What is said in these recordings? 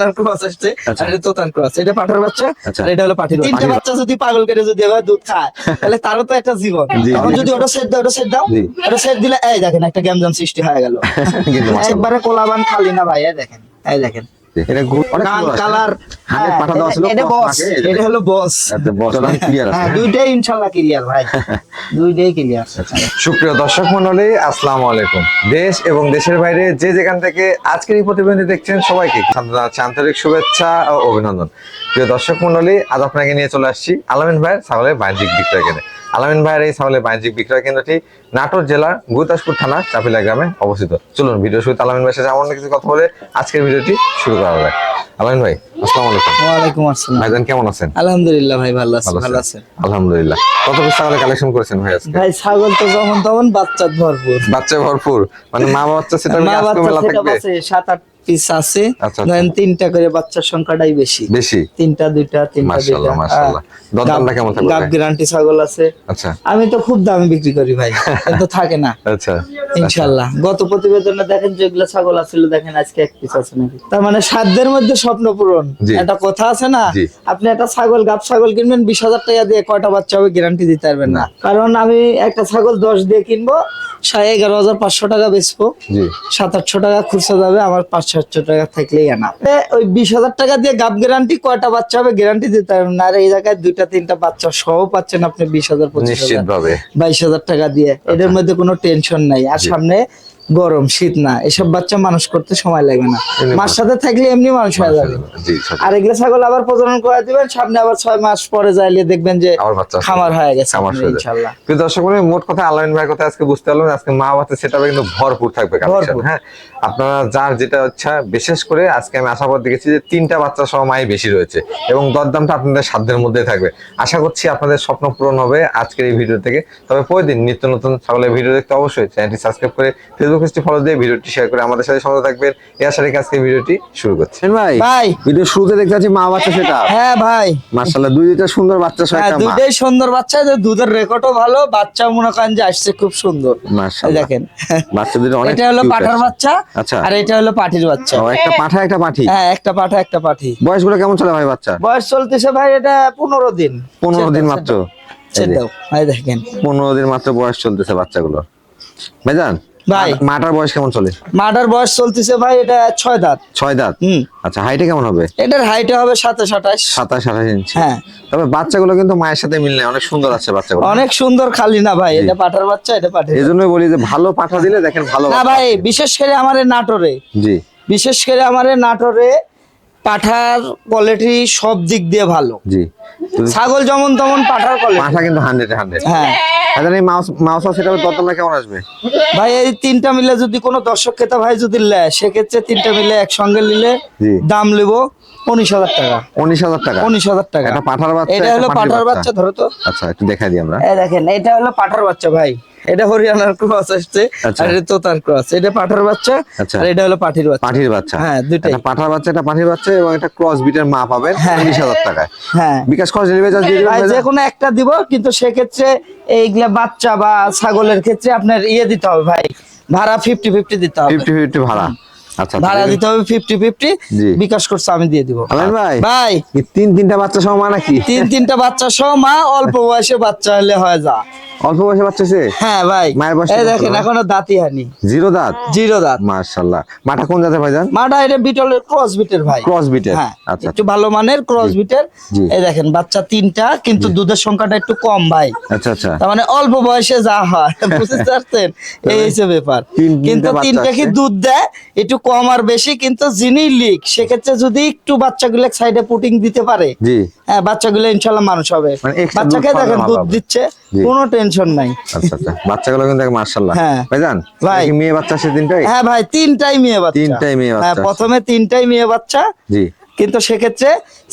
তার ক্রস আসছে আচ্ছা। আর এটা তোতান ক্রস। এটা পাঠার বাচ্চা আচ্ছা। আর এটা হলো পাঠির তিনটা বাচ্চা। যদি পাগল কেটে যদি এবার দুধ খায় তাহলে তারও তো একটা জীবন। এখন যদি ওটা সেট দাও ওটা সেট দাও ওটা সেট দিলে এই দেখেন একটা গ্যামজাম সৃষ্টি হয়ে গেল। একবারে কোলাবান খালি না ভাই এই দেখেন এই দেখেন। এটা কান কালার হান্ড্রেড পাঠা দেওয়া ছিল, এটা বস মাকে, এই যে এটা হলো বস আচ্ছা, boss আছে। হ্যাঁ দুইটাই ইনশাআল্লাহ ক্লিয়ার ভাই। দুইটাই ক্লিয়ার সুপ্রিয় দর্শক মন্ডলী আসসালামু আলাইকুম। দেশ এবং দেশের বাইরে যে যেখান থেকে আজকের এই প্রতিবেদনটি দেখছেন সবাইকে আন্তরিক শুভেচ্ছা ও অভিনন্দন। প্রিয় দর্শক মন্ডলী আজ আপনাকে নিয়ে চলে আসছি আলামিন ভাইয়ের ছাগলের বাণিজ্যিক বিক্রয় কেন্দ্রে আলামিন ভাইয়ের এই ছাগলের বাণিজ্যিক বিক্রয় কেন্দ্রটি নাটোর জেলার গুরুদাসপুর থানা চাপিলা গ্রামে অবস্থিত। চলুন ভিডিও শুরুতে আলামিন ভাইয়ের সাথে এমন কিছু কথা বলে আজকের ভিডিওটি শুরু করা যাক। আলামিন ভাই আসসালামু আলাইকুম। ওয়ালাইকুম আসসালাম। ভাইজান কেমন আছেন? আলহামদুলিল্লাহ ভাই ভালো আছি ভালো ভালো আছেন? আছেন? আলহামদুলিল্লাহ। কত পিস কালেকশন করেছেন ভাই আজকে? ভাই ছাগল তো বাচ্চা ভরপুর। বাচ্চা ভরপুর। মানে মা বাচ্চা সেটা আজকে মেলা থাকবে? সাত আট পিস আছে। আচ্ছা, তিনটা করে বাচ্চার সংখ্যাটাই বেশি। বেশি? তিনটা দুইটা তিনটা মাশাআল্লাহ, মাশাআল্লাহ। দরদামটা কেমন থাকবে গাব গ্যারান্টি ছাগল আছে। আচ্ছা। আমি তো খুব দামে বিক্রি করি ভাই কিন্তু থাকে না। আচ্ছা। গত প্রতিবেদনে দেখেন যেগুলো ছাগল আছিল দেখেন আজকে এক পিস আছে নাকি। তার মানে সাধ্যের মধ্যে স্বপ্ন পূরণ। জি। একটা কথা আছে না? আপনি একটা ছাগল গাব ছাগল কিনবেন বিশ হাজার টাকা দিয়ে কয়টা বাচ্চা হবে গ্যারান্টি দিতে পারবেন না। কারণ আমি একটা ছাগল দশ দিয়ে কিনবো সাড়ে এগারো হাজার পাঁচশো টাকা বেচবো। সাত আটশো টাকা খুচরা যাবে আমার পাঁচ সাতশো টাকা থাকলেই আনা ওই বিশ হাজার টাকা দিয়ে গাব গ্যারান্টি কয়টা বাচ্চা হবে গ্যারান্টি দিতে পারবেন না? আর এই জায়গায় দুইটা তিনটা বাচ্চা সহ পাচ্ছেন আপনি বিশ হাজার পঁচিশ হাজার বাইশ হাজার টাকা দিয়ে। এদের মধ্যে কোনো টেনশন নাই। আর সামনে গরম শীত না এসব বাচ্চা মানুষ করতে সময় লাগবে না। মার সাথে থাকলে এমনি মানুষ হয়ে যাবে। আর এগুলো ছাগল আবার প্রজনন করে দিবেন সামনে আবার ছয় মাস পরে যাইলে দেখবেন যে। খামার হয়ে গেছে। ইনশাল্লাহ। দর্শক মোট কথা আলামিন ভাইয়ের কথা আজকে বুঝতে আজকে মা বাচ্চা সেটাবে কিন্তু ভরপুর থাকবে কালেকশন হ্যাঁ আপনারা যার যেটা ইচ্ছা বিশেষ করে আজকে আমি আশা করে দেখেছি যে তিনটা বাচ্চা সহ মাই বেশি রয়েছে এবং দরদামটা আপনাদের সাধ্যের মধ্যে থাকবে। আশা করছি আপনাদের স্বপ্ন পূরণ হবে আজকের এই ভিডিও থেকে। তবে প্রতিদিন নিত্য নতুন ছাগলের ভিডিও দেখতে অবশ্যই চ্যানেলটি সাবস্ক্রাইব করে ফেসবুক পেজটি ফলো দিয়ে ভিডিওটি শেয়ার করে আমাদের সাথে সঙ্গে থাকবেন। এই আশা রেখে আজকে ভিডিওটি শুরু করছি। ভাই ভাই। ভিডিও শুরুতে দেখতে পাচ্ছি মা বাচ্চা সেটা হ্যাঁ ভাই। মার্শাল্লাহ দুই দুইটা সুন্দর বাচ্চা সহ হ্যাঁ একটা মা। দুইটাই সুন্দর বাচ্চা যে দুধের রেকর্ডও ভালো বাচ্চা মনে করেন যে আসছে খুব সুন্দর। এই মার্শাল্লাহ দেখেন। বাচ্চা দুটো অনেক এটা হলো পাঠার বাচ্চা আচ্ছা। আর এটা হলো পাঠির বাচ্চা। ও, একটা পাঠা একটা পাঠি? হ্যাঁ একটা পাঠা একটা পাঠি। বয়সগুলো কেমন চলে ভাই বাচ্চা বয়স চলতেছে ভাই এটা পনেরো দিন। পনেরো ছেড়ে দিন মাত্র? দাও। ভাই দেখেন। পনেরো দিন মাত্র বয়স চলতেছে বাচ্চাগুলো। ভাইজান ভাই। মাটার বয়স কেমন চলে? মাটার বয়স চলতেছে ভাই এটা ছয় দাঁত। ছয় দাঁত? আচ্ছা হাইটে কেমন হবে? এটার হাইটে হবে সাতাশ আঠাশ। সাতাশ আঠাশ ইঞ্চি। হ্যাঁ। তবে বাচ্চাগুলো কিন্তু মায়ের সাথে মিল নেই অনেক সুন্দর আছে বাচ্চাগুলো। অনেক সুন্দর খালি না ভাই এটা পাঠার বাচ্চা এটা পাঠে এই জন্যই বলি যে ভালো পাঠা দিলে দেখেন ভালো না ভাই বিশেষ করে আমার নাটোরে। জি। বিশেষ করে আমার নাটোরে পাঠার কোয়ালিটি সব দিক দিয়ে ভালো। জি। ছাগল যেমন তেমন পাঠার কোয়ালিটি পাঠা কিন্তু হান্ড্রেড হান্ড্রেড হ্যাঁ। আচ্ছা এই মাউস মাউস সেটা দরদামটা কেমন আসবে? ভাই এই তিনটা মিলে যদি কোনো দর্শক ক্রেতা ভাই যদি নেয় সেক্ষেত্রে তিনটা মিলে একসঙ্গে নিলে দাম নেব উনিশ হাজার টাকা। উনিশ হাজার টাকা? উনিশ হাজার টাকা। একটা পাঠার বাচ্চা এটা হলো পাঠার বাচ্চা ধরো তো। আচ্ছা একটু দেখাই দিই আমরা। এই দেখেন এটা হলো পাঠার বাচ্চা ভাই। এটা হরিয়ানার ক্রস আসছে আচ্ছা। আর এটা তোতার ক্রস। এটা পাঠার বাচ্চা আচ্ছা। আর এটা হলো পাঠির বাচ্চা। পাঠির বাচ্চা। হ্যাঁ। পাঠার বাচ্চা একটা পাঠির বাচ্চা এবং একটা ক্রস বিটের মা পাবেন হ্যাঁ। টাকায়। হ্যাঁ। বিকাশ খরচ ডেলিভারি চার্জ দিয়ে দিবেন যে কোনো একটা দিব কিন্তু সেক্ষেত্রে এইগুলা বাচ্চা বা ছাগলের ক্ষেত্রে আপনার ইয়ে দিতে হবে ভাই। ভাড়া ফিফটি ফিফটি দিতে হবে। ফিফটি ফিফটি ভাড়া। আচ্ছা ভাড়া দিতে হবে ফিফটি ফিফটি বিকাশ করছে আমি দিয়ে দিব। আলাইন ভাই ভাই। কি তিন তিনটা বাচ্চা সহ মা নাকি? তিন তিনটা বাচ্চা সহ মা অল্প বয়সে বাচ্চা হলে হয় যা অল্প বয়সে বাচ্চা সে হ্যাঁ ভাই। মায়ের বয়স এই দেখেন এখনও দাঁতই হানি জিরো দাঁত? জিরো দাঁত। মার্শাল্লাহ মাটা কোন জাতের ভাইজান? মাটা এটা বিটলের ক্রস বিটের ভাই। ক্রস বিটের হ্যাঁ আচ্ছা একটু ভালো মানের ক্রস বিটের এই দেখেন বাচ্চা তিনটা কিন্তু দুধের সংখ্যাটা একটু কম ভাই। আচ্ছা আচ্ছা। তার মানে অল্প বয়সে যা হয় বুঝতে পারছেন এই হচ্ছে ব্যাপার। কিন্তু বাচ্চা তিনটা কি দুধ দেয়? একটু কম আর বেশি কিন্তু যিনি লিক সেক্ষেত্রে যদি একটু বাচ্চাগুলো সাইডে পুটিং দিতে পারে হ্যাঁ বাচ্চাগুলো ইনশাল্লাহ মানুষ হবে। মানে বাচ্চাকে দেখেন দুধ দিচ্ছে। কোনো টেনশন নাই। আচ্ছা আচ্ছা। বাচ্চাগুলো কিন্তু মার্শাল্লাহ হ্যাঁ। ভাইজান ভাই। মেয়ে বাচ্চা সে তিনটাই হ্যাঁ ভাই তিনটাই মেয়ে বাচ্চা। তিনটাই মেয়ে হ্যাঁ বাচ্চা। প্রথমে তিনটাই মেয়ে বাচ্চা। জি। কিন্তু সেক্ষেত্রে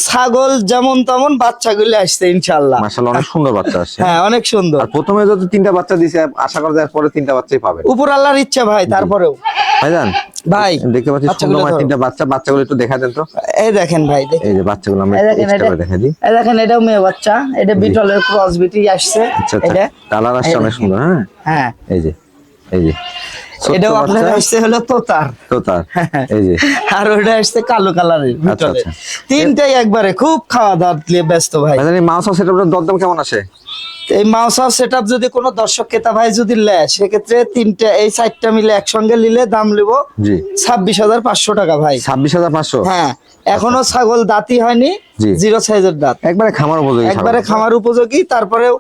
ছাগল যেমন তেমন বাচ্চাগুলো আসছে ইনশাল্লাহ অনেক সুন্দর বাচ্চা আসছে। হ্যাঁ অনেক সুন্দর। আর প্রথমে যত তিনটা বাচ্চা দিছে আশা করা যায় পরে তিনটা বাচ্চাই পাবে। উপর আল্লাহর ইচ্ছা ভাই তারপরেও। ভাইজান ভাই দেখতে পাচ্ছি সুন্দর মায়ের তিনটা বাচ্চা বাচ্চাগুলো একটু দেখা দেন তো। এই দেখেন ভাই দেখেন এই যে বাচ্চাগুলো আমরা এক্সট্রা করে দেখা দিই। এই দেখেন এটাও মেয়ে বাচ্চা। এটা বিটলের ক্রস বিটি আসছে। আচ্ছা এটা। আচ্ছা কালার আসছে অনেক সুন্দর হ্যাঁ? হ্যাঁ। এই যে এই যে। এটাও আপনার আসছে হলো তোতার। তোতার এই যে। আর ওটা আসছে কালো কালারের ভিতরে। আচ্ছা। তিনটাই একবারে খুব খাওয়া দাওয়া দিয়ে ব্যস্ত ভাই। মাছ আছে মাউস হাউস দরদাম কেমন আসে এই মাউস হাউস সেট যদি কোনো দর্শক ক্রেতা ভাই যদি সেক্ষেত্রে তিনটা এই চারটা মিলে একসঙ্গে নিলে দাম নেব ছাব্বিশ হাজার পাঁচশো টাকা ভাই। ছাব্বিশ হাজার পাঁচশো? হ্যাঁ এখনও ছাগল হয়নি জিরো সাইজের দাঁত। একবারে খামার উপযোগী একবারে খামার উপযোগী তারপরেও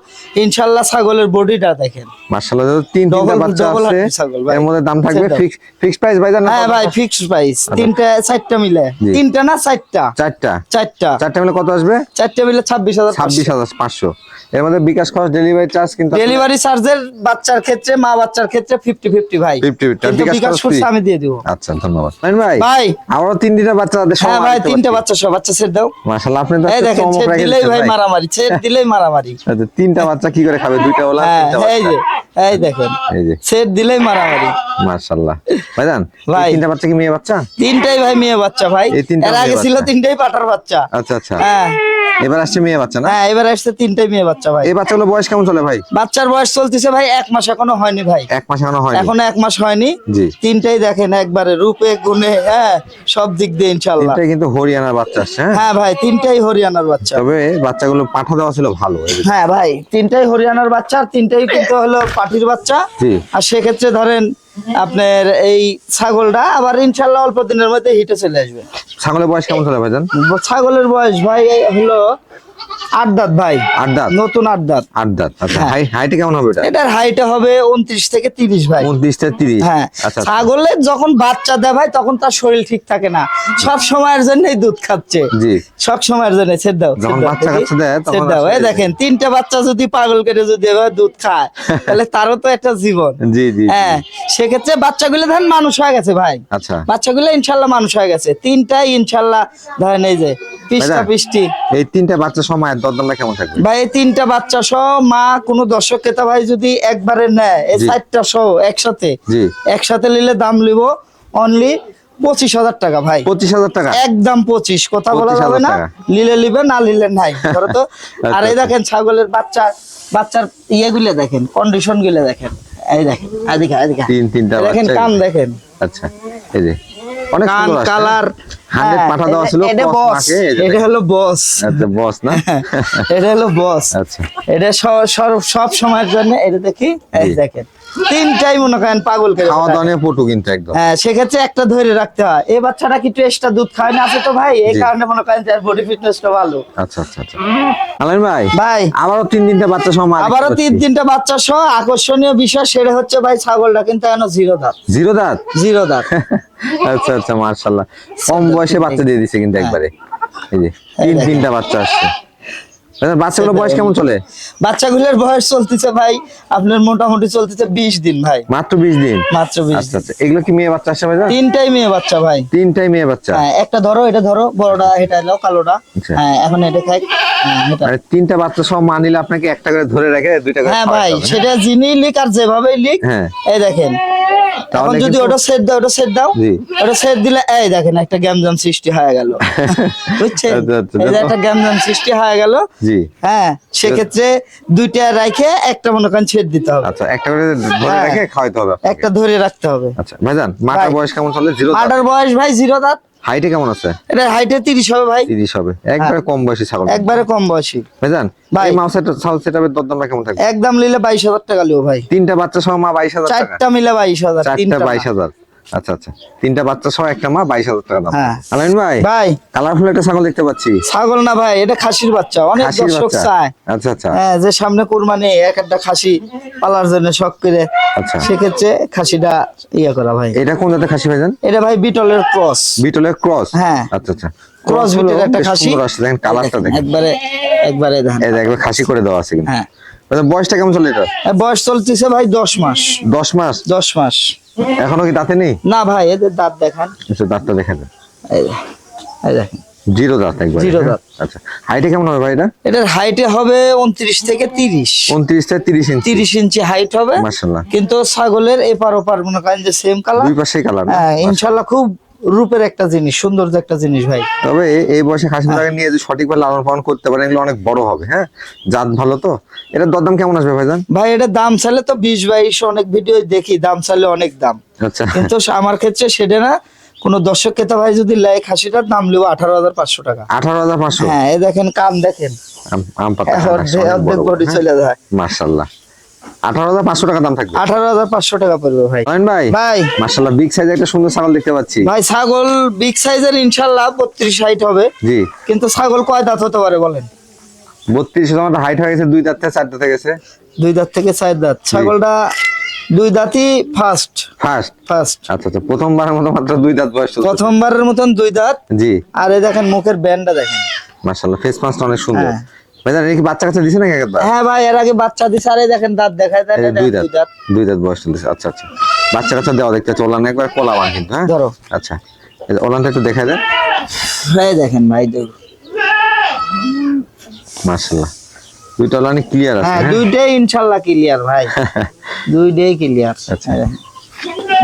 ইনশাল্লাহ ছাগলের বডিটা দেখেন। মার্শাল্লাহ তিন তিনটা বাচ্চা আছে ভাই। এর মধ্যে দাম থাকবে ফিক্স ফিক্স প্রাইস না হ্যাঁ ভাই ফিক্সড প্রাইস তিনটা চারটা মিলে। তিনটা না চারটা? চারটা। চারটা। চারটা মিলে কত আসবে? চারটা মিলে ছাব্বিশ হাজার ছাব্বিশ হাজার পাঁচশো। এর মধ্যে বিকাশ খরচ ডেলিভারি চার্জ কিন্তু ডেলিভারি চার্জের বাচ্চার ক্ষেত্রে মা বাচ্চার ক্ষেত্রে ফিফটি ফিফটি ভাই 50-50 কিন্তু বিকাশ বিকাশ খরচ আমি দিয়ে দিব। আচ্ছা ধন্যবাদ। নাইন ভাই ভাই। আমারও তিন দিনের বাচ্চা হ্যাঁ ভাই তিনটা বাচ্চা সব বাচ্চা সেট দাও। মাশাআল্লাহ আপনি তো এই দেখেন সেট দিলেই ভাই। ভাই। মারামারি সেট দিলেই মারামারি। আচ্ছা, তিনটা বাচ্চা কি করে খাবে? দুইটা ওলা হ্যাঁ এই যে এই দেখেন এই যে। সেট দিলেই মারামারি। মাশাআল্লাহ। ভাইজান ভাই। তিনটা বাচ্চা কি মেয়ে বাচ্চা? তিনটাই ভাই মেয়ে বাচ্চা ভাই। এর আগে ছিল। তিনটাই পাটার বাচ্চা। আচ্ছা আচ্ছা। হ্যাঁ। এবার আসছে মেয়ে বাচ্চা না? হ্যাঁ এবার আসছে তিনটাই মেয়ে বাচ্চা ভাই। এই বাচ্চাগুলো বয়স কেমন চলে ভাই? বাচ্চার বয়স চলতেছে ভাই এক মাস এখনও হয়নি ভাই। এক মাস এখনও হয়নি? এখনও এক মাস হয়নি। জি। তিনটাই দেখেন একবারে রূপে গুণে হ্যাঁ সব দিক দিয়ে ইনশাল্লাহ তিনটাই কিন্তু হরিয়ানার বাচ্চা হ্যাঁ? হ্যাঁ ভাই তিনটাই হরিয়ানার বাচ্চা। তবে বাচ্চাগুলো পাঠা দেওয়া ছিল ভালো হ্যাঁ ভাই তিনটাই হরিয়ানার বাচ্চা আর তিনটাই কিন্তু হলো পাটির বাচ্চা। আর সেক্ষেত্রে ধরেন আপনার এই ছাগলটা আবার ইনশাল্লাহ অল্প দিনের মধ্যে হিটে চলে আসবে। ছাগলের বয়স কেমন চলে ভাইজান ছাগলের বয়স ভাই হলো আট দাঁত ভাই। আট দাঁত নতুন আট দাঁত আট দাঁত আচ্ছা হ্যাঁ। কেমন হবে এটা? এটার হাইট হবে উনত্রিশ থেকে তিরিশ ভাই। উনত্রিশ থেকে তিরিশ? হ্যাঁ। আচ্ছা আচ্ছা। ছাগলের যখন বাচ্চা দেয় ভাই তখন তার শরীর ঠিক থাকে না। সব সময়ের জন্যই দুধ খাচ্ছে। জি। সব সময়ের জন্য ছেদ দাও যখন বাচ্চা কাচ্চা দেয়, তখন ছেদ দাও। এই দেখেন তিনটা বাচ্চা যদি পাগল করে যদি এভাবে দুধ খায় তাহলে তারও তো একটা জীবন। জি জি। হ্যাঁ সেক্ষেত্রে বাচ্চাগুলো ধরেন মানুষ হয়ে গেছে ভাই। আচ্ছা। বাচ্চাগুলো ইনশাল্লাহ মানুষ হয়ে গেছে। তিনটাই ইনশাল্লাহ ধরেন এই যে পিসটা পিসটি এই তিনটা বাচ্চা সময় দরদামটা কেমন থাকবে? ভাই এই তিনটা বাচ্চা সহ মা কোনো দর্শক ক্রেতা ভাই যদি একবারে নেয় এই চারটা সহ একসাথে একসাথে নিলে দাম নিব অনলি পঁচিশ হাজার টাকা ভাই। পঁচিশ হাজার টাকা? একদম পঁচিশ কথা বলা যাবে না। নাই। ধরো তো। আর এই আচ্ছা। দেখেন ছাগলের বাচ্চা বাচ্চার ইয়েগুলো দেখেন কন্ডিশনগুলো দেখেন এই দেখেন এদিকে এদিকে তিন তিনটা দেখেন কান দেখেন। আচ্ছা এই যে। অনেক কান কালার 100 পাঠা দেওয়া ছিল, এটা বস এটা হলো বস আচ্ছা বস না? এটা হলো বস আচ্ছা। এটা স- সর- সব সময়ের জন্য এটা দেখি দেখেন। তিনটাই মনে করেন পাগল খাওয়া দাওয়া নিয়ে পটু কিন্তু একদম। হ্যাঁ সেক্ষেত্রে একটা ধরে রাখতে হয়। এই বাচ্চাটা কি একটু এক্সট্রা দুধ খায় না আছে তো ভাই? এই কারণে মনে করেন বডি ফিটনেসটা ভালো। আচ্ছা আচ্ছা আচ্ছা। আলামিন ভাই ভাই। আবারও তিন তিনটা বাচ্চা সময় আবারও তিন তিনটা বাচ্চা সহ আকর্ষণীয় বিষয় সেটা হচ্ছে ভাই ছাগলটা কিন্তু এখন জিরো দাঁত। জিরো দাঁত? জিরো দাঁত। আচ্ছা আচ্ছা মার্শাল্লাহ কম বয়সে বাচ্চা দিয়ে দিছে কিন্তু একবারে। এই যে তিন তিনটা বাচ্চা আসছে। আচ্ছা, বয়স কেমন চলে? বাচ্চাগুলোর বয়স চলতেছে ভাই আপনার মোটামুটি চলতেছে বিশ দিন ভাই। মাত্র বিশ দিন? মাত্র আচ্ছা আচ্ছা। এগুলো কি মেয়ে বাচ্চা আসছে ভাই তিনটাই মেয়ে বাচ্চা ভাই। তিনটাই মেয়ে বাচ্চা? হ্যাঁ একটা ধরো এটা ধরো বড়টা এটা এলো কালোটা। হ্যাঁ এখন এটা খাই। হ্যাঁ, মানে তিনটা বাচ্চা সব মা নিলে আপনাকে একটা করে ধরে রেখে দুইটা করে হ্যাঁ ভাই? সেটা যিনি লিখ আর যেভাবেই লিখ হ্যাঁ। এই দেখেন। এখন যদি ওটা সেট দাও ওটা সেট দাও ওটা সেট দিলে এই দেখেন একটা গ্যামজাম সৃষ্টি হয়ে গেল। বুঝছেন। একটা গ্যামজাম সৃষ্টি হয়ে গেল জি। হ্যাঁ সেক্ষেত্রে দুইটা রাখে একটা মনে করেন ছেদ দিতে হবে। আচ্ছা একটা করে ধরে হ্যাঁ। রেখে খাওয়াতে হবে একটা ধরে রাখতে হবে। আচ্ছা ভাইজান মাটার বয়স কেমন চলে? জিরো মাটার বয়স ভাই জিরো দাঁত। হাইটে কেমন আছে? এটা হাইটে তিরিশ হবে ভাই। তিরিশ হবে। একবারে কম বয়সী ছাগল। একবারে কম বয়সী। ভাইজান ভাই। ছাগল সেটাপের দরদামটা কেমন থাকবে? একদম নিলে বাইশ হাজার টাকা লিও ভাই। তিনটা বাচ্চা সহ মা বাইশ হাজার টাকা? চারটা মিলে বাইশ হাজার চারটা তিনটা বাইশ না। হাজার। আচ্ছা আচ্ছা। তিনটা বাচ্চা সহ একটা মা বাইশ হাজার টাকা দাম। হ্যাঁ। আলামিন ভাই ভাই। কালারফুল একটা ছাগল দেখতে পাচ্ছি। ছাগল না ভাই এটা খাসির বাচ্চা অনেক দর্শক চায়। আচ্ছা আচ্ছা। হ্যাঁ যে সামনে কোরবানি এক একটা খাসি পালার জন্য শখ করে। আচ্ছা। সেক্ষেত্রে খাসিটা ইয়ে করা ভাই। এটা কোন জাতের খাসি ভাইজান? এটা ভাই বিটলের ক্রস। বিটলের ক্রস? হ্যাঁ। আচ্ছা আচ্ছা। ক্রসগুলো একটা খাসি। দেখেন কালারটা দেখেন। একবারে একবারে দেখেন এই দেখবে খাসি করে দেওয়া আছে কিন্তু। হ্যাঁ। বয়সটা কেমন চলে এটা বয়স চলতেছে ভাই দশ মাস। দশ মাস? দশ মাস। এখনও কি দাঁতে নেই? না ভাই এদের দাঁত দেখান। আচ্ছা দাঁতটা এই দেখেন। জিরো দাঁত একবার জিরো দাঁত। আচ্ছা হাইটে কেমন হবে ভাই এটা? এটার হাইটে হবে উনত্রিশ থেকে তিরিশ। উনত্রিশ থেকে তিরিশ ইঞ্চি তিরিশ ইঞ্চি হাইট হবে। কিন্তু ছাগলের এপার ওপার মনে করেন যে সেম কালার দুই কালার হ্যাঁ ইনশাল্লাহ খুব রূপের একটা জিনিস সৌন্দর্য একটা জিনিস ভাই। তবে এই বয়সে খাসি হ্যাঁ। টাকা নিয়ে যদি সঠিকভাবে লালন পালন করতে পারেন এগুলো অনেক বড় হবে হ্যাঁ? জাত ভালো তো? এটা দরদাম কেমন আসবে ভাইজান? ভাই এটা দাম চাইলে তো বিশ বাইশ অনেক ভিডিও দেখি দাম চাইলে অনেক দাম। আচ্ছা। কিন্তু আমার ক্ষেত্রে সেটা না কোন দর্শক ক্রেতা ভাই যদি লেয় খাসিটার দাম নেব আঠারো হাজার পাঁচশো টাকা। আঠারো হাজার পাঁচশো? হ্যাঁ এই দেখেন কান দেখেন। আম- পাতা অর্ধেক অর্ধেক বডি চলে যায়। মার্শাল্লাহ আঠারো হাজার পাঁচশো টাকা দাম থাকবে। আঠারো হাজার পাঁচশো টাকা পড়বে ভাই। ভাই ভাই। মার্শাল্লাহ বিগ একটা সুন্দর ছাগল দেখতে পাচ্ছি। ভাই ছাগল বিগ সাইজের ইনশাল্লাহ বত্রিশ হাইট হবে। জি। কিন্তু ছাগল কয় দাঁত হতে পারে বলেন? বত্রিশ হাইট হয়ে গেছে দুই দাঁত থেকে চার দাঁত গেছে। দুই দাঁত থেকে চার দাঁত। ছাগলটা দুই দাঁতই ফার্স্ট ফার্স্ট ফার্স্ট আচ্ছা আচ্ছা প্রথমবারের মতো মাত্র দুই দাঁত বয়স। প্রথমবারের মতন দুই দাঁত। জি। আর এই দেখেন মুখের ব্যান্ডটা দেখেন। মার্শাল্লাহ ফেস মাস্কটা অনেক সুন্দর। হ্যাঁ। ভাইজান এটা কি বাচ্চা কাচ্চা দিছে নাকি একবার? হ্যাঁ ভাই এর আগে বাচ্চা দিছে আর দেখেন দাঁত দেখায় দেন দুই দাঁত। দুই দাঁত বয়স চলছে আচ্ছা আচ্ছা। বাচ্চা কাচ্চা দেওয়া দেখতে কিন্তু হ্যাঁ? ধরো। আচ্ছা। ওলানটা একটু দেন। দেখেন ভাই দেখুন মার্শাল্লাহ দুইটা ক্লিয়ার আছে হ্যাঁ হ্যাঁ? দুইটাই ক্লিয়ার ভাই। দুইটাই ক্লিয়ার আচ্ছা।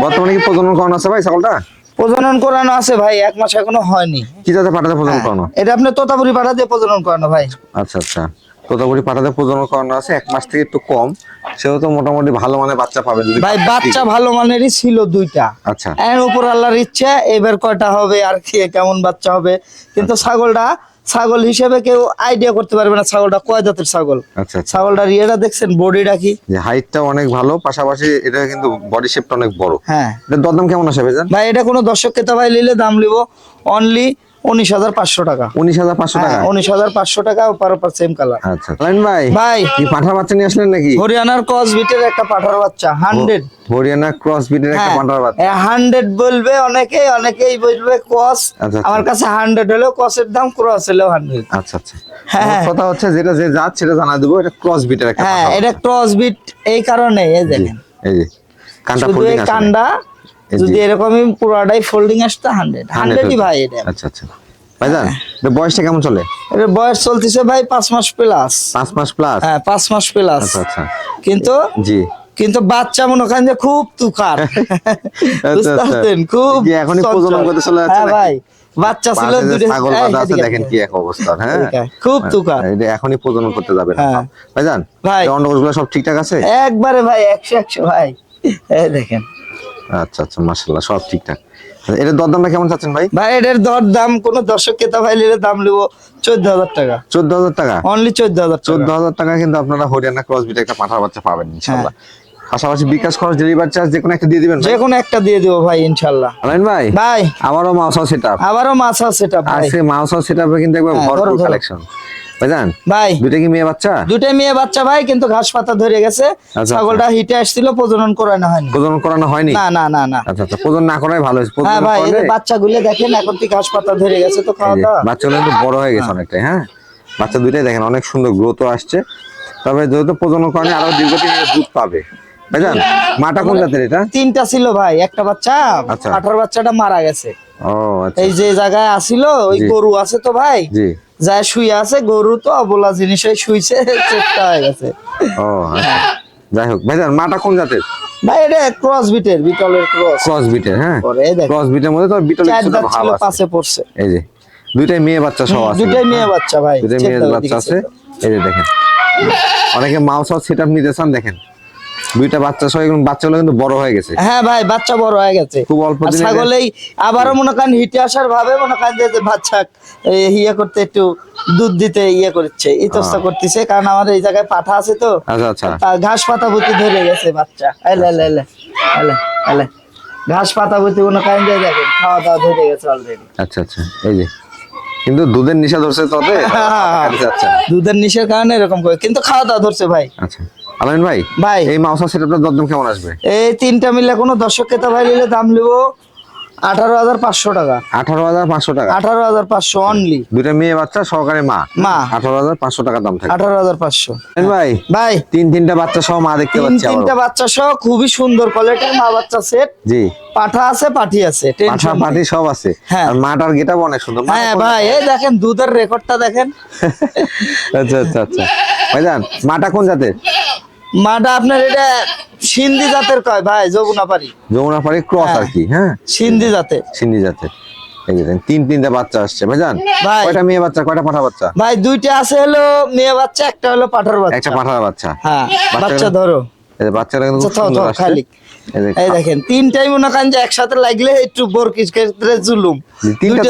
বর্তমানে কি প্রজনন করানো আছে ভাই ছাগলটা? প্রজনন করানো আছে ভাই এক মাস এখনও হয়নি। কি দাদা পাঠাতে প্রজনন হ্যাঁ, করানো? এটা আপনি তোতাপুরি পাঠা দিয়ে প্রজনন করানো ভাই। আচ্ছা আচ্ছা। তোতাপুরি পাঠাতে প্রজনন করানো আছে এক মাস থেকে একটু কম। সেও তো মোটামুটি ভালো মানের বাচ্চা পাবে যদি ভাই বাচ্চা ভালো মানেরই ছিল দুইটা। আচ্ছা। এর উপর আল্লাহর ইচ্ছা এবার কয়টা হবে আর কি কেমন বাচ্চা হবে। কিন্তু ছাগলটা ছাগল হিসেবে কেউ আইডিয়া করতে পারবে না ছাগলটা কয় জাতের ছাগল। আচ্ছা ছাগলটা ছাগলটার ইয়েটা দেখছেন বডিটা কি? হাইটটা অনেক ভালো পাশাপাশি এটা কিন্তু বডি শেপটা অনেক বড়। হ্যাঁ। এটা দরদাম কেমন আসবে ভাই এটা কোনো দর্শক ক্রেতা ভাই নিলে দাম নিব অনলি উনিশ হাজার পাঁচশো টাকা। উনিশ হাজার পাঁচশো টাকা? হ্যাঁ উনিশ হাজার পাঁচশো টাকা সেম কালার আচ্ছা ভাই ভাই। কি পাঁঠার বাচ্চা নিয়ে আসলেন নাকি? হরিয়ানার বিটের একটা পাঠার বাচ্চা হান্ড্রেড হরিয়ানা ক্রস বিটের একটা হ্যাঁ বাচ্চা। হান্ড্রেড বলবে অনেকেই অনেকেই বলবে আচ্ছা। আমার কাছে হান্ড্রেড হলেও কসের দাম ক্রস হলেও হান্ড্রেড আচ্ছা আচ্ছা। হ্যাঁ। কথা হচ্ছে যেটা যে জাত সেটা জানা দেবো এটা ক্রস বিটের একটা হ্যাঁ এটা ক্রস বিট এই কারণে এই দেখেন। এই যে কান্ডা যদি এরকমই পুরোটাই ফোল্ডিং আসতো হান্ড্রেড হান্ড্রেডই ভাই এটা। আচ্ছা আচ্ছা। ভাইজান বয়সটা কেমন চলে? এটা বয়স চলতেছে ভাই পাঁচ মাস প্লাস পাঁচ মাস প্লাস হ্যাঁ পাঁচ মাস প্লাস আচ্ছা আচ্ছা। কিন্তু জি। কিন্তু বাচ্চা মনে করেন যে খুব তুকার। আচ্ছা। খুব যে এখনই প্রজনন করতে চলে যাচ্ছে হ্যাঁ ভাই বাচ্চা ছিল দুটো ছাগল বাঁধা আছে দেখেন কি এক অবস্থা হ্যাঁ? খুব তুকার। এটা এখনই প্রজনন করতে যাবে না। হ্যাঁ। ভাইজান ভাই। অন্ডকোষগুলো সব ঠিকঠাক আছে? একবারে ভাই একশো একশো ভাই। এই দেখেন। আচ্ছা আচ্ছা মাশাল্লাহ সব ঠিকঠাক। এটার দরদামটা কেমন চাচ্ছেন ভাই? ভাই এটার দর দাম কোন দর্শক কেতা ভাই এর দাম নেব চোদ্দ হাজার টাকা। চোদ্দ হাজার টাকা? অনলি চোদ্দ হাজার চোদ্দ হাজার টাকা কিন্তু আপনারা হরিয়ানা ক্রস বিটে একটা পাঠার বাচ্চা পাবেন হ্যাঁ। পাশাপাশি বিকাশ খরচ ডেলিভারি চার্জ যে কোনো একটা দিয়ে দিবেন যে কোনো একটা দিয়ে দেবো ভাই ইনশাল্লাহ। আলাইন ভাই? ভাই। আমারও মাউস হাউস সেটআপ আবারও মাছ আছে এটা আজকে মাউস হাউস সেটআপে কিন্তু একবার হ্যাঁ, ভরপুর। কালেকশন ভাইজান ভাই। দুইটা কি মেয়ে বাচ্চা? দুটাই মেয়ে বাচ্চা ভাই কিন্তু ঘাস পাতা ধরে গেছে। আচ্ছা। ছাগলটা হিটে আসছিল প্রজনন করানো হয়নি। প্রজনন করানো হয়নি? না না না না। আচ্ছা আচ্ছা প্রজনন না করাই ভালো হয়েছে। হ্যাঁ ভাই এই বাচ্চাগুলো দেখেন এখন থেকে ঘাস পাতা ধরে গেছে তো খাওয়া দাওয়া বাচ্চাগুলো কিন্তু বড় হয়ে গেছে অনেকটাই হ্যাঁ? বাচ্চা দুইটাই দেখেন অনেক সুন্দর গ্রোথও আসছে। তবে যেহেতু প্রজনন করেনি আরও দীর্ঘদিন দুধ পাবে। ভাইজান মাটা কোন জাতের এটা? তিনটা ছিল ভাই একটা বাচ্চা আচ্ছা। আঠার বাচ্চাটা মারা গেছে। আচ্ছা। এই যে জায়গায় আসিল ওই গরু আছে তো ভাই যায় শুয়ে আছে গরু তো অবলা জিনিস হয়ে শুইছে চেষ্টা হয়ে গেছে। ও আচ্ছা। যাই হোক ভাইজান মাটা কোন জাতের? ভাই এটা ক্রস বিটের বিটলের ক্রস ক্রস বিটের হ্যাঁ। ক্রস বিটের মধ্যে তো বিটল চার কিছুটা ভাব ছিল আছে। পাশে পড়ছে। এই যে দুইটাই মেয়ে বাচ্চা সহ আছে। দুটাই মেয়ে বাচ্চা ভাই চেক মেয়ে বাচ্চা আছে। এই যে দেখেন। অনেকে মাউস হাউস সেটআপ নিতে চান দেখেন। দুইটা বাচ্চা সহ বাচ্চাগুলো কিন্তু বড় হয়ে গেছে। হ্যাঁ ভাই বাচ্চা বড় হয়ে গেছে। খুব অল্প দিনে ছাগলেই আবারও মনে করেন হিটে আসার ভাবে মনে করেন যে বাচ্চা ইয়ে করতে একটু দুধ দিতে ইয়ে করছে ইতস্তা করতেছে। কারণ আমার এই জায়গায় পাঠা আছে তো। আচ্ছা আচ্ছা। ঘাস পাতা বুতি ধরে গেছে বাচ্চা। এলে এলে এলে এলে এলে ঘাস পাতা বুতি মনে করেন যে দেখেন খাওয়া দাওয়া ধরে গেছে অলরেডি আচ্ছা আচ্ছা। এই যে কিন্তু দুধের নিশা ধরছে তবে? আচ্ছা। দুধের নিশের কারণে এরকম করে কিন্তু খাওয়া দাওয়া ধরছে ভাই। আচ্ছা। আলামিন ভাই ভাই। এই মাউস সেটআপটার দরদাম কেমন আসবে? এই তিনটা মিলে কোনো দর্শক ক্রেতা ভাই নিলে দাম নিবো আঠারো হাজার পাঁচশো টাকা। আঠারো হাজার পাঁচশো টাকা? আঠারো হাজার পাঁচশো অনলি দুইটা মেয়ে বাচ্চা সহকারে মা? মা। আঠারো হাজার পাঁচশো টাকা দাম থাকে আঠারো হাজার পাঁচশো। ভাই ভাই। তিন তিনটা বাচ্চা সহ মা দেখতে পাচ্ছি তিনটা বাচ্চা সহ খুবই সুন্দর কোয়ালিটির মা বাচ্চা সেট জি। পাঠা আছে পাঠি আছে পাঠা পাটি সব আছে। হ্যাঁ। আর মাটার গেটাও অনেক সুন্দর। হ্যাঁ ভাই এই দেখেন দুধের রেকর্ডটা দেখেন। আচ্ছা আচ্ছা আচ্ছা। ভাইজান মাটা কোন জাতের? মাটা আপনার এটা সিন্ধি জাতের কয় ভাই? যমুনা পারি যমুনা পাড়ি ক্রস হ্যাঁ। আর কি হ্যাঁ? সিন্ধি জাতের। সিন্ধি জাতের। এই যে তিন তিনটা বাচ্চা আসছে ভাইজান? ভাই। কয়টা মেয়ে বাচ্চা কয়টা পাঠা বাচ্চা? ভাই দুইটা আছে হলো মেয়ে বাচ্চা একটা হলো পাঠার একটা বাচ্চা পাঠার বাচ্চা। হ্যাঁ বাচ্চা ধরো। এই বাচ্চাটা কিন্তু খুব আচ্ছা, সুন্দর আসছে। এই দেখেন তিনটাই মনে করেন যে একসাথে লাগলে একটু বোরকিস ক্ষেত্রে জুলুম। তিনটা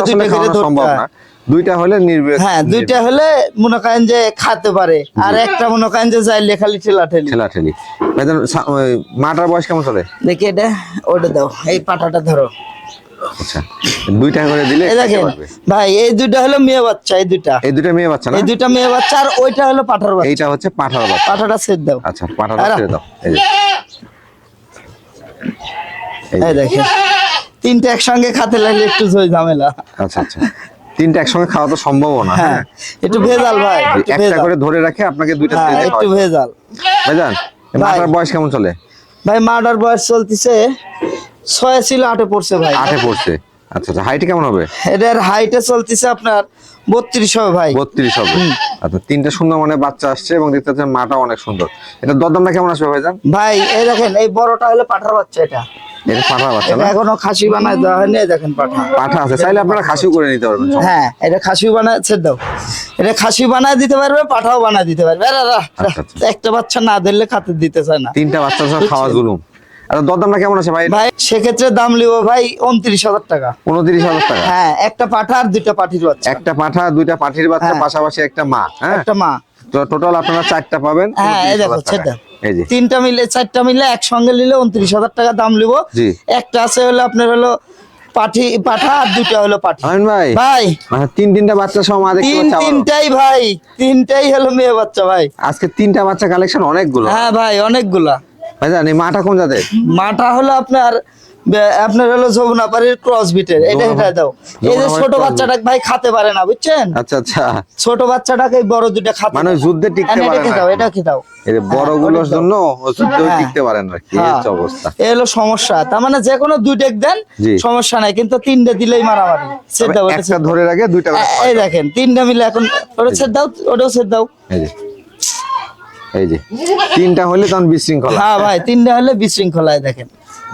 তো সম্ভব না। দুইটা হলে নির্বিঘ্ন হ্যাঁ দুইটা হলে মনে করেন যে খাতে পারে। আর একটা মনে করেন যে যাইলে খালি ঠেলা ঠেলি ঠেলা ঠেলি মাটার বয়স কেমন চলে? দেখি এটা ওটা দাও। এই পাটাটা ধরো। আচ্ছা। দুইটা করে দিলে দেখেন ভাই এই দুইটা হলো মেয়ে বাচ্চা এই দুইটা। এই দুইটা মেয়ে বাচ্চা না? এই দুইটা মেয়ে বাচ্চা আর ওইটা হলো পাঠার বাচ্চা। এইটা হচ্ছে পাঠার বাচ্চা। পাঠাটা সেট দাও। আচ্ছা পাঠাটা। ছেড়ে দাও। এই যে। এই দেখেন। তিনটা একসঙ্গে খাতে লাগলে একটু ঝামেলা। আচ্ছা আচ্ছা। তিনটা একসঙ্গে খাওয়া তো সম্ভব না। হ্যাঁ একটু ভেজাল ভাই একটা করে ধরে রাখে আপনাকে দুইটা হ্যাঁ একটু ভেজাল। ভাই। মাটার বয়স কেমন চলে? ভাই মার্ডার বয়স চলতেছে ছয় ছিল আটে পড়ছে ভাই। আটে পড়ছে। আচ্ছা আচ্ছা হাইট কেমন হবে? এটার হাইটে চলতেছে আপনার বত্রিশ হবে ভাই। বত্রিশ হবে। আচ্ছা তিনটা সুন্দর মানে বাচ্চা আসছে এবং দেখতে পাচ্ছেন মাটা অনেক সুন্দর। এটা দরদামটা কেমন আসবে ভাইজান? ভাই এই দেখেন এই বড়টা হলো পাঠার বাচ্চা এটা। এটা পাঠা বাচ্চা না? এখনও খাসি বানায় দেওয়া হয়নি দেখেন পাঠা। পাঠা আছে চাইলে আপনারা খাসিও করে নিতে পারবেন হ্যাঁ এটা খাসি বানায় ছেড়ে দাও। এটা খাসি বানায় দিতে পারবে পাঠাও বানায় দিতে পারবে। আরে রা, রা, আচ্ছা, আচ্ছা। একটা বাচ্চা না দিলে খাতে দিতে চায় না। তিনটা বাচ্চা সহ খাওয়া জুলুম। আচ্ছা দরদামটা কেমন আছে ভাই? ভাই সেক্ষেত্রে দাম লিব ভাই উনত্রিশ হাজার টাকা। উনত্রিশ হাজার টাকা? হ্যাঁ একটা পাঠা আর দুইটা পাঠির বাচ্চা। একটা পাঠা দুইটা পাঠির বাচ্চা হ্যাঁ। পাশাপাশি একটা মা হ্যাঁ? একটা মা। তো টোটাল আপনারা চারটা পাবেন হ্যাঁ এই দেখো সেটা তিনটা মিলে চারটা মিলে একসঙ্গে নিলে উনত্রিশ হাজার টাকা দাম জি। একটা আছে হলো আপনার হলো পাঠি পাঠা আর দুইটা হলো পাঠি। ভাই ভাই। মানে তিন তিনটা বাচ্চা তিন তিনটাই ভাই তিনটাই হলো মেয়ে বাচ্চা ভাই। আজকে তিনটা বাচ্চা কালেকশন অনেকগুলো। হ্যাঁ ভাই অনেকগুলা। ভাই জানি মাটা কোন জাতের? মাটা হলো আপনার আপনার হলো যমুনাপাড়ির ক্রস বিটের এটা এটা দাও। এই যে ছোট বাচ্চাটা ভাই খাতে পারে না বুঝছেন? আচ্ছা আচ্ছা। ছোট বাচ্চাটাকে বড় দুটা খাতে মানে পারে। যুদ্ধে টিকতে হ্যাঁ, পারে এটা না দাও এটা কি দাও। এই যে বড়গুলোর জন্য যুদ্ধে হ্যাঁ। টিকতে পারেন আর কি হ্যাঁ। অবস্থা। এই হলো সমস্যা। তার মানে যে কোনো দুই ডেক দেন সমস্যা নাই। কিন্তু তিনটে দিলেই মারামারি। সেট দাও একটা ধরে রাখে দুইটা এই দেখেন তিনটা মিলে এখন ওটা সেট দাও ওটাও সেট দাও। এই যে। এই যে। তিনটা হলে তখন বিশৃঙ্খলা। হ্যাঁ ভাই তিনটা হলে বিশৃঙ্খলায় দেখেন।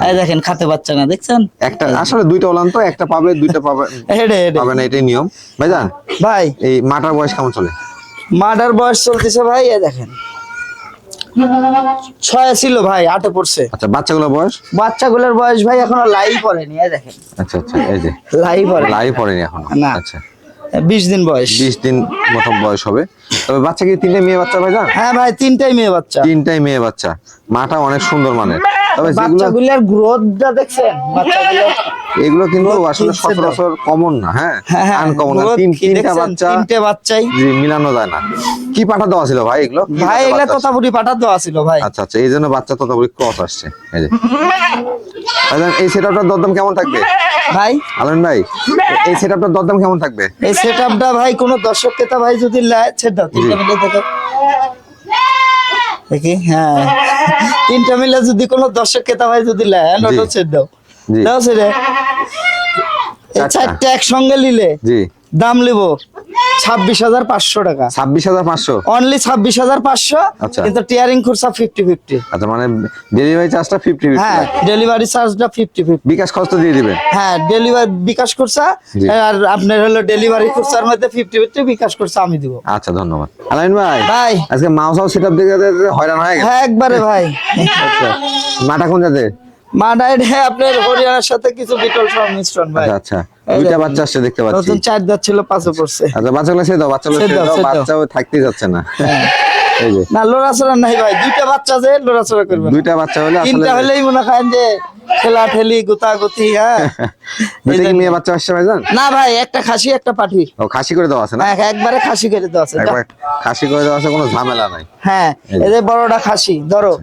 এই দেখেন খাতে পাচ্ছে না দেখছেন? একটা আসলে দুইটা ওলান তো একটা পাবে দুইটা পাবে হেডে হেডে পাবে না এটাই নিয়ম। ভাইজান ভাই। এই মাটার বয়স কেমন চলে? মার্ডার বয়স চলতেছে ভাই এ দেখেন। ছয় ছিল ভাই আটে পড়ছে। আচ্ছা বাচ্চাগুলোর বয়স? বাচ্চাগুলোর বয়স ভাই এখনও লাই পড়েনি এই দেখেন। আচ্ছা আচ্ছা এই যে। লাই পড়ে লাইভ পড়েনি এখনও না। আচ্ছা। বিশ দিন বয়স। বিশ দিন মতো বয়স হবে। তবে বাচ্চা কি তিনটে মেয়ে বাচ্চা ভাইজান? হ্যাঁ ভাই তিনটাই মেয়ে বাচ্চা। তিনটাই মেয়ে বাচ্চা। মাটা অনেক সুন্দর মানের। তবে যেগুলো বাচ্চাগুলোর গ্রোথটা দেখছেন বাচ্চাগুলো এগুলো কিন্তু আসলে সচরাচর কমন না হ্যাঁ? হ্যাঁ হ্যাঁ আনকমন growth তিন তিনটা বাচ্চা তিনটে বাচ্চাই। জি মিলানো যায় না। কি পাঠা দেওয়া ছিল ভাই এগুলো? ভাই এগুলা? তোতাপুরি পাঠার দেওয়া ছিল ভাই। আচ্ছা আচ্ছা এই জন্য বাচ্চা ক্রস আসছে। এই যে। ভাইজান, এই সেটআপটার দরদাম কেমন থাকবে? ভাই? আলম ভাই এই সেটআপটার দরদাম কেমন থাকবে? এই সেটআপটা ভাই কোন দর্শক ক্রেতা ভাই যদি লেয় ছেড়ে দাও তিনটা মিলে দেখো। দেখি হ্যাঁ। তিনটা মিলে যদি কোন দর্শক কেতা ভাই যদি লেন ওটাও ছেড়ে দাও। দাও ছেড়ে চারটা। চারটে একসঙ্গে লিলে দাম লিব ছাব্বিশ হাজার পাঁচশো টাকা। ছাব্বিশ হাজার পাঁচশো? অনলি ছাব্বিশ হাজার পাঁচশো আচ্ছা। কিন্তু টিয়ারিং খরচা ফিফটি ফিফটি আচ্ছা মানে ডেলিভারি চার্জটা ফিফটি হ্যাঁ ডেলিভারি চার্জটা ফিফটি ফিফটি বিকাশ খরচ দিয়ে দিবেন। হ্যাঁ ডেলিভারি বিকাশ খরচা। আর আপনার হলো ডেলিভারি খরচার মধ্যে ফিফটি ফিফটি বিকাশ খরচা আমি দিব। আচ্ছা ধন্যবাদ। আলাইন ভাই ভাই। আজকে মাউস হাউস সেটআপ দেখে হয়রান হয়ে গেছে। হ্যাঁ একবারে ভাই। আচ্ছা মাটা কোন জাতের? মা হ্যাঁ আপনার হরিয়ানার সাথে কিছু বিটল সংমিশ্রণ ভাই। আচ্ছা আচ্ছা। দুইটা বাচ্চা আসছে দেখতে পাচ্ছি। নতুন চার দাঁত ছিল পাঁচে পড়ছে। আচ্ছা বাচ্চাগুলো ছেড়ে দাও বাচ্চাগুলো ছেড়ে ছেড়ে দাও, দাও ছেড়ে দাও। বাচ্চাও থাকতেই যাচ্ছে না। হ্যাঁ। এই যে। না লড়াচড়া নাই ভাই দুইটা বাচ্চা যে লড়াচড়া করবে দুইটা বাচ্চা হলে আসলে তিনটা হলেই মনে করেন যে ঠেলা ঠেলি গুতাগুতি হ্যাঁ। দুইটা কি মেয়ে বাচ্চা আসছে ভাইজান? না ভাই একটা খাসি একটা পাঠি। ও খাসি করে দেওয়া আছে না? হ্যাঁ একবারে খাসি করে দেওয়া আছে একবার খাসি করে দেওয়া আছে কোনো ঝামেলা নাই। হ্যাঁ এই যে। বড়টা খাসি ধরো।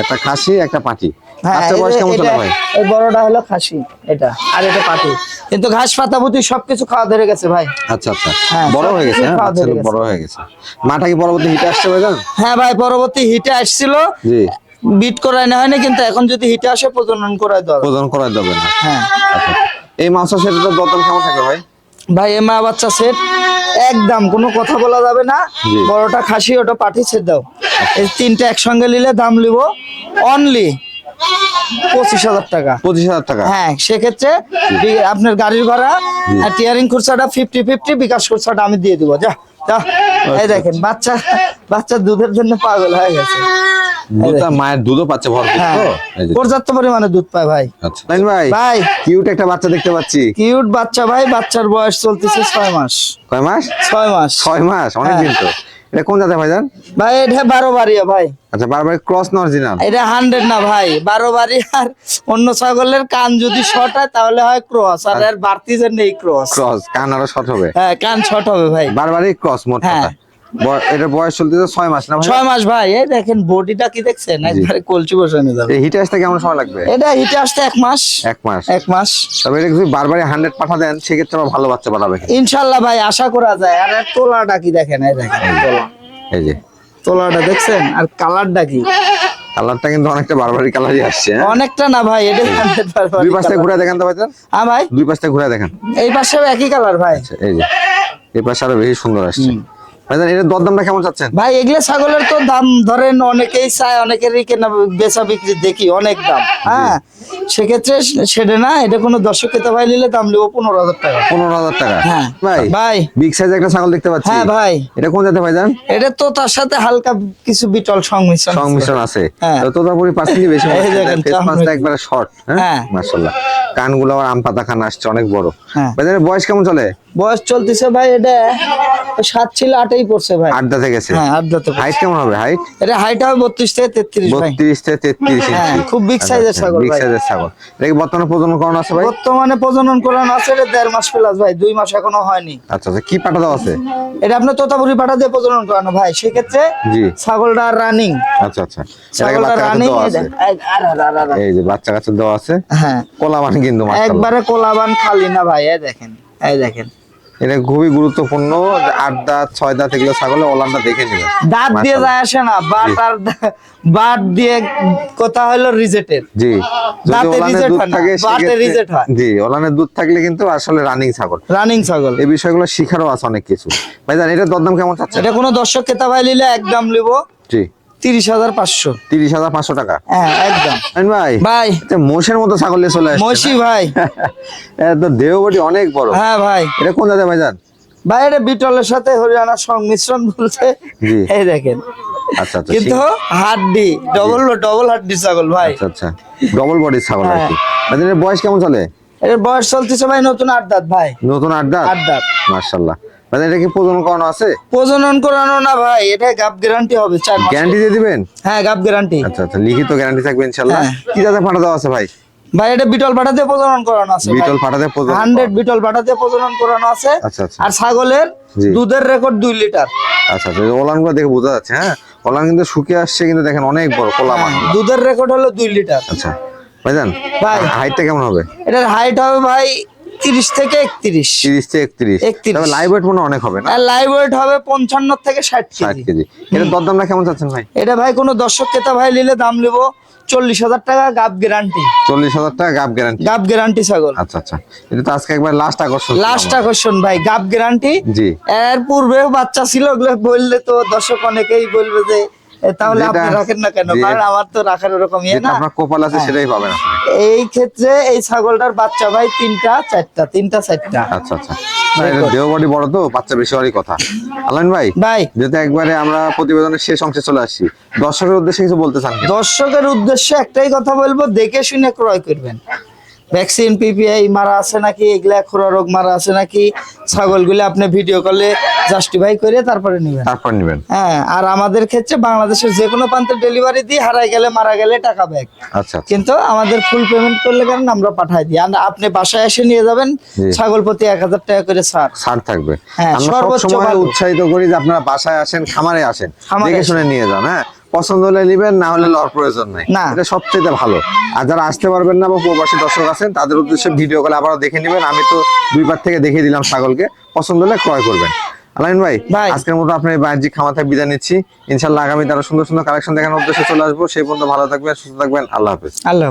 একটা খাসি একটা পাটি। হ্যাঁ বয়স কেমন চলে ভাই? এই বড়টা হলো খাসি এটা আর এটা পাটি। কিন্তু ঘাস পাতা সবকিছু খাওয়া ধরে গেছে ভাই। আচ্ছা আচ্ছা। হ্যাঁ, বড় হয়ে গেছে হ্যাঁ গেছে। বড় হয়ে গেছে। মাটা কি পরবর্তী হিটে আসছে ভাইজান হ্যাঁ ভাই পরবর্তী হিটে আসছিল। জি। বিট করাই না হয়নি কিন্তু এখন যদি হিটে আসে প্রজনন করাই দেওয়া ওজন করা যাবে না। হ্যাঁ। আচ্ছা। এই মাংস সেটার দরদাম কেমন থাকে ভাই? ভাই এ মা বাচ্চা সেট একদম কোনো কথা বলা যাবে না। বড়টা খাসি ওটা পাঠি সেট দাও। এই তিনটা একসঙ্গে নিলে দাম লিব অনলি পঁচিশ হাজার টাকা। পঁচিশ হাজার টাকা। হ্যাঁ সেক্ষেত্রে আপনার গাড়ির ভাড়া আর টিয়ারিং খরচাটা ফিফটি ফিফটি বিকাশ খরচাটা আমি দিয়ে দিব। যা যা। এই দেখেন বাচ্চা বাচ্চা দুধের জন্য পাগল হয়ে গেছে। দুধটা মায়ের দুধও পাচ্ছে ভরপুর হ্যাঁ। তো? পর্যাপ্ত পরিমাণে দুধ পায় ভাই। আচ্ছা। ভাই ভাই। কিউট একটা বাচ্চা দেখতে পাচ্ছি। কিউট বাচ্চা ভাই বাচ্চার বয়স চলতেছে ছয় মাস। কয় মাস? ছয় মাস। ছয় মাস অনেক দিন তো। এটা কোন জাতের ভাইজান? ভাই এটা বারো বাড়িয়া ভাই। আচ্ছা বারবার ক্রস না অরিজিনাল? এটা হান্ড্রেড না ভাই বারো বাড়ি আর অন্য ছাগলের কান যদি শর্ট হয় তাহলে হয় ক্রস। আর এর বাড়তি যে নেই ক্রস। ক্রস কান আরও শর্ট হবে। হ্যাঁ কান শর্ট হবে ভাই। বারবারই ক্রস মোট হ্যাঁ। এটার বয়স চলতেছে ছয় মাস না ছয় মাস ভাই এই দেখেন বডিটা কি দেখছেন? একবারে কলচি বসানো যাবে। হিটে আসতে কেমন সময় লাগবে? এটা হিটে আসতে এক মাস। এক মাস। এক মাস। তবে এটা যদি বারবারই হান্ড্রেড পাঠা দেন সেক্ষেত্রে আবার ভালো বাচ্চা পাঠাবে ইনশাল্লাহ ভাই আশা করা যায়। আর তোলাটা কি দেখেন? এই দেখেন তোলা। এই যে। তোলাটা দেখছেন? আর কালারটা কি? কালারটা কিন্তু অনেকটা বারবারই কালারই আসছে হ্যাঁ? অনেকটা না ভাই এটা দুই পাশ ঘুরে দেখেন তো ভাইজান হ্যাঁ ভাই। দুই পাশ ঘুরে দেখেন। এই পাশেও একই কালার ভাই। আচ্ছা, এই যে। এই পাশে আরও বেশি সুন্দর আসছে। এটার দরদামটা কেমন চাচ্ছেন? ভাই এগুলো ছাগলের তো দাম ধরেন অনেকেই চায় অনেকেরই কেনা বেচা বিক্রি দেখি অনেক দাম। হ্যাঁ সেক্ষেত্রে সেটা না এটা কোনো দর্শক খেতে ভাই নিলে দাম নেব পনেরো হাজার টাকা। পনেরো হাজার টাকা। হ্যাঁ ভাই ভাই। বিগ সাইজ একটা ছাগল দেখতে পাচ্ছি। হ্যাঁ ভাই। এটা কোন তো তার সাথে হালকা কিছু বিটল সংমিশ্রণ আছে। সংমিশ্রণ আছে। হ্যাঁ। তো তোতাপুরি বেশি একবারে শর্ট হ্যাঁ। মাশাআল্লাহ। কানগুলো আবার আম পাতা খান আসছে অনেক বড়। বয়স কেমন চলে? বয়স চলতেছে ভাই এটা সাত ছিল পড়ছে ভাই। আড্ডা থেকে গেছে? হ্যাঁ আড্ডাতে হাইট কেমন হবে? হাইট এটা হাইট হবে বত্রিশ থেকে তেত্রিশ ভাই। বত্রিশ থেকে তেত্রিশ হ্যাঁ, খুব big size এর ছাগল বিগ সাইজের ছাগল। এটা কি বর্তমানে প্রজনন করানো আছে ভাই? বর্তমানে প্রজনন করানো আছে এটা দেড় মাস প্লাস ভাই দুই মাস এখনও হয়নি। আচ্ছা আচ্ছা কি পাঠা দেওয়া আছে? এটা আপনার তোতাপুরি পাঠা দিয়ে প্রজনন করানো ভাই সেক্ষেত্রে ছাগলটা রানিং আচ্ছা আচ্ছা। ছাগলটা রানিং এই যে বাচ্চা কাছে দেওয়া আছে? হ্যাঁ। কলা মানে কিন্তু একবারে কোলাবান খালি না ভাই এই দেখেন এই দেখেন। এটা খুবই গুরুত্বপূর্ণ। আট দাঁত ছয় দাঁত এগুলো ছাগলের ওলানটা দেখে নেবেন দাঁত দিয়ে যায় আসে না বাট আর বাট দিয়ে কথা হলো রিজেটের জি। যদি দুধ থাকে বাটে সেক্ষেত্রে- হয়। জি ওলানের দুধ থাকলে কিন্তু আসলে রানিং ছাগল। রানিং ছাগল। এই বিষয়গুলো শিখারও আছে অনেক কিছু। ভাই জান এটার দরদাম কেমন চাচ্ছে এটা কোনো দর্শক খেতা ভাই নিলে একদম লিবো জি। তিরিশ হাজার পাঁচশো। তিরিশ হাজার পাঁচশো টাকা? হ্যাঁ একদম। ভাই ভাই। মোষের মতো ছাগল নিয়ে চলে আসছে মসি ভাই। তো দেহবটি অনেক বড়। হ্যাঁ ভাই। এটা কোন জায়গায় ভাই ভাই এটা বিটলের সাথে হরিয়ানার সংমিশ্রণ বলছে এই দেখেন। আচ্ছা আচ্ছা কিন্তু হাড্ডি ডবল ডবল হাড্ডি ছাগল ভাই। আচ্ছা আচ্ছা ডবল বডির ছাগল আর হ্যাঁ। কি বয়স কেমন চলে? এর বয়স চলতেছে ভাই নতুন আট দাঁত ভাই। নতুন আট দাঁত? আট দাঁত। ভাইজান, এটা কি প্রজনন করানো আছে? প্রজনন করানো না ভাই এটা গাপ গ্যারান্টি হবে চার মাস। গ্যারান্টি দিয়ে দিবেন? হ্যাঁ গাপ গ্যারান্টি আচ্ছা আচ্ছা লিখিত গ্যারান্টি থাকবে ইনশাল্লাহ হ্যাঁ। কি জাতের পাঠা দেওয়া আছে ভাই? ভাই এটা বিটল পাঠাতে প্রজনন করানো আছে বিটল পাঠাতে প্রজনন হান্ড্রেড বিটল পাঠাতে প্রজনন করানো আছে। আচ্ছা আচ্ছা। আর ছাগলের দুধের রেকর্ড দুই লিটার। আচ্ছা আচ্ছা ওলানগুলো দেখে বোঝা যাচ্ছে হ্যাঁ? ওলান কিন্তু শুকিয়ে আসছে কিন্তু দেখেন অনেক বড় কোলা মান দুধের রেকর্ড হলো দুই লিটার। আচ্ছা ভাইজান ভাই। হাইটটা কেমন হবে? এটার হাইট হবে ভাই তিরিশ থেকে একত্রিশ। তিরিশ থেকে একত্রিশ। 31 তবে লাইভ ওয়েট মনে অনেক হবে না? লাইভ ওয়েট হবে পঞ্চান্ন থেকে ষাট ষাট কেজি। কেজি এটা দরদামটা কেমন চাচ্ছেন ভাই? এটা ভাই কোনো দর্শক ক্রেতা ভাই নিলে দাম নেব চল্লিশ হাজার টাকা গাপ গ্যারান্টি চল্লিশ হাজার টাকা গাপ গ্যারান্টি গাপ গ্যারান্টি ছাগল। আচ্ছা আচ্ছা। এটা তো আজকে একবার লাস্ট আকর্ষণ লাস্ট। আকর্ষণ ভাই গাপ গ্যারান্টি জি। এর পূর্বেও বাচ্চা ছিল ওগুলো বললে তো দর্শক অনেকেই বলবে যে তাহলে আপনি রাখেন না কেন? কারণ আমার তো রাখার ওরকম ইয়ে না। আপনার কপাল আছে সেটাই পাবেন এই ক্ষেত্রে এই ছাগলটার বাচ্চা ভাই তিনটা চারটা তিনটা চারটা। আচ্ছা আচ্ছা। বডি বড় তো বাচ্চা বেশি হওয়ারই কথা। আলাইন ভাই ভাই। যেহেতু একবারে আমরা প্রতিবেদনের শেষ অংশে চলে আসছি দর্শকের উদ্দেশ্যে কিছু বলতে চান দর্শকের উদ্দেশ্যে একটাই কথা বলব দেখে শুনে ক্রয় করবেন। ভ্যাকসিন পিপিআই মারা আছে নাকি? এগুলা খোরা রোগ মারা আছে নাকি? ছাগলগুলো আপনি ভিডিও কলে জাস্টিফাই করে তারপরে নেবেন। তারপর নিবেন। হ্যাঁ আর আমাদের ক্ষেত্রে বাংলাদেশের যে কোনো প্রান্তে ডেলিভারি দিই হারাই গেলে মারা গেলে টাকা ব্যাক আচ্ছা আচ্ছা। কিন্তু আমাদের ফুল পেমেন্ট করলে কারণ আমরা পাঠাই দিই। আর আপনি বাসায় এসে নিয়ে যাবেন ছাগল প্রতি এক হাজার টাকা করে ছাড়। ছাড় থাকবে। হ্যাঁ, সর্বোচ্চ উৎসাহিত করি যে আপনারা বাসায় আসেন খামারে আসেন। দেখে শুনে নিয়ে যান হ্যাঁ। পছন্দ হলে নেবেন না হলে লওয়ার প্রয়োজন নাই। না। এটা সবচেয়ে ভালো। আর যারা আসতে পারবেন না বা প্রবাসী দর্শক আছেন তাদের উদ্দেশ্যে ভিডিও কলে আবার দেখে নেবেন। আমি তো দুইবার থেকে দেখিয়ে দিলাম ছাগলকে। পছন্দ হলে ক্রয় করবেন। আলাইন ভাই। আজকের মতো আপনার খামার থেকে বিদায় নিচ্ছি। ইনশাল্লাহ আগামী তারা সুন্দর সুন্দর কালেকশন দেখানোর উদ্দেশ্যে চলে আসব। সেই পর্যন্ত ভালো থাকবেন সুস্থ থাকবেন। আল্লাহ হাফিজ। আল্লাহ।